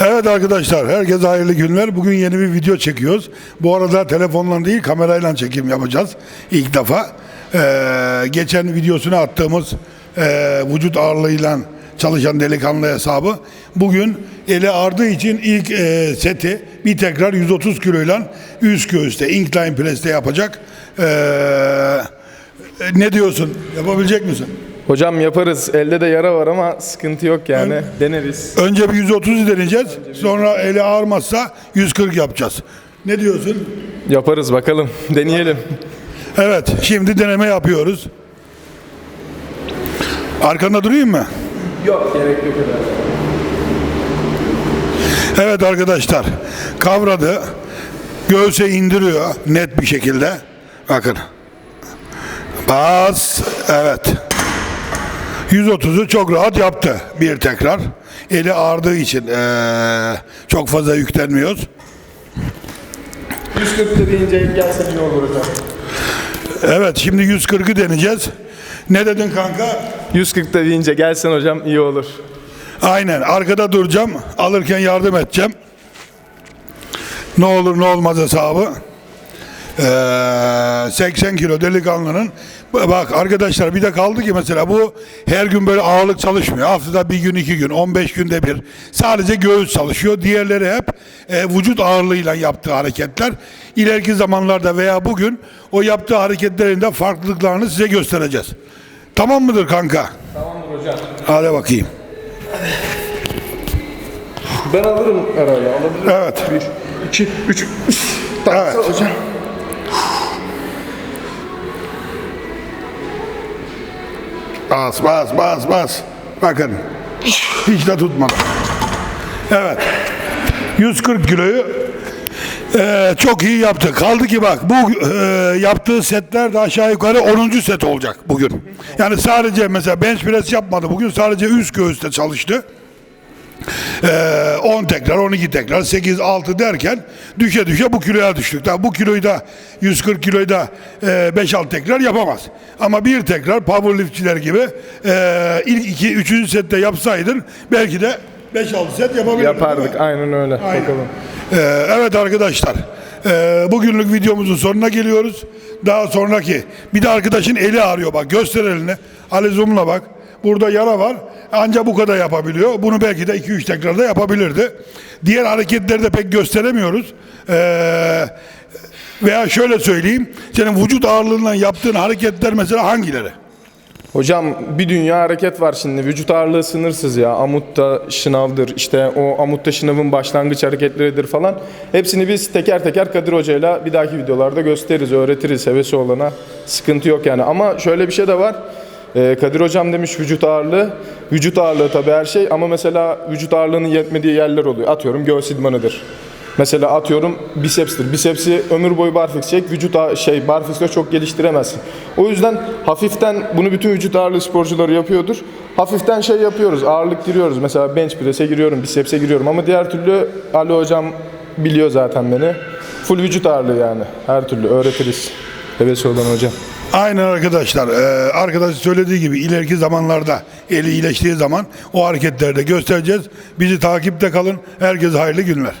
Evet arkadaşlar, herkese hayırlı günler. Bugün yeni bir video çekiyoruz. Bu arada telefonla değil, kamerayla çekim yapacağız ilk defa. Ee, geçen videosunu attığımız e, vücut ağırlığıyla çalışan delikanlı hesabı. Bugün eli ardığı için ilk e, seti bir tekrar 130 kiloyla üst göğüste, incline press'te yapacak. Ee, ne diyorsun? Yapabilecek misin? Hocam yaparız. Elde de yara var ama sıkıntı yok yani. Deneriz. Önce bir 130 deneyeceğiz. Sonra eli ağırmazsa 140 yapacağız. Ne diyorsun? Yaparız bakalım. Deneyelim. Evet, şimdi deneme yapıyoruz. Arkanda durayım mı? Yok gerek yok Evet arkadaşlar, kavradı. Göğse indiriyor net bir şekilde. Bakın. Bas. Evet. 130'u çok rahat yaptı bir tekrar. Eli ağrıdığı için eee, çok fazla yüklenmiyoruz. 140 deyince gelse iyi olur hocam. Evet, şimdi 140'ı deneyeceğiz. Ne dedin kanka? 140 deyince gelsen hocam iyi olur. Aynen arkada duracağım. Alırken yardım edeceğim. Ne olur ne olmaz hesabı. Ee, 80 kilo delikanlının bak arkadaşlar bir de kaldı ki mesela bu her gün böyle ağırlık çalışmıyor. Haftada bir gün iki gün 15 günde bir sadece göğüs çalışıyor. Diğerleri hep e, vücut ağırlığıyla yaptığı hareketler. İleriki zamanlarda veya bugün o yaptığı hareketlerin de farklılıklarını size göstereceğiz. Tamam mıdır kanka? Tamamdır hocam. Hadi bakayım. Ben alırım herhalde. Alabilirim. Evet. 2, 3. Evet. hocam. Bas bas bas bas. Bakın. Hiç de tutmadı. Evet. 140 kiloyu eee, çok iyi yaptı. Kaldı ki bak bu eee, yaptığı setler de aşağı yukarı 10. set olacak bugün. Yani sadece mesela bench press yapmadı bugün. Sadece üst göğüste çalıştı. Eee, 10 tekrar, 12 tekrar, 8, 6 derken düşe düşe bu kiloya düştük. Tabii bu kiloyu da 140 kiloyu da eee, 5-6 tekrar yapamaz. Ama bir tekrar powerliftçiler gibi eee, ilk 2 3. sette yapsaydın belki de 5-6 set yapabilirdin. Yapardık. Aynen öyle. Aynen. Bakalım. Ee, evet arkadaşlar, ee, bugünlük videomuzun sonuna geliyoruz. Daha sonraki, bir de arkadaşın eli ağrıyor bak, göster elini. Ali zoom'la bak. Burada yara var. Ancak bu kadar yapabiliyor. Bunu belki de 2-3 tekrarda yapabilirdi. Diğer hareketleri de pek gösteremiyoruz. Ee, veya şöyle söyleyeyim, senin vücut ağırlığından yaptığın hareketler mesela hangileri? Hocam bir dünya hareket var şimdi. Vücut ağırlığı sınırsız ya. Amutta şınavdır. işte o amutta şınavın başlangıç hareketleridir falan. Hepsini biz teker teker Kadir Hoca'yla bir dahaki videolarda gösteririz, öğretiriz hevesi olana. Sıkıntı yok yani. Ama şöyle bir şey de var. Ee, Kadir Hocam demiş vücut ağırlığı. Vücut ağırlığı tabii her şey ama mesela vücut ağırlığının yetmediği yerler oluyor. Atıyorum göğüs idmanıdır. Mesela atıyorum bisepstir. Bisepsi ömür boyu barfiks çek, vücut şey barfikste çok geliştiremezsin. O yüzden hafiften bunu bütün vücut ağırlığı sporcuları yapıyordur. Hafiften şey yapıyoruz, ağırlık giriyoruz. Mesela bench press'e giriyorum, bisepse giriyorum ama diğer türlü Ali hocam biliyor zaten beni. Full vücut ağırlığı yani. Her türlü öğretiriz. Hevesi olan hocam. Aynen arkadaşlar. Ee, arkadaş söylediği gibi ileriki zamanlarda eli iyileştiği zaman o hareketleri de göstereceğiz. Bizi takipte kalın. Herkese hayırlı günler.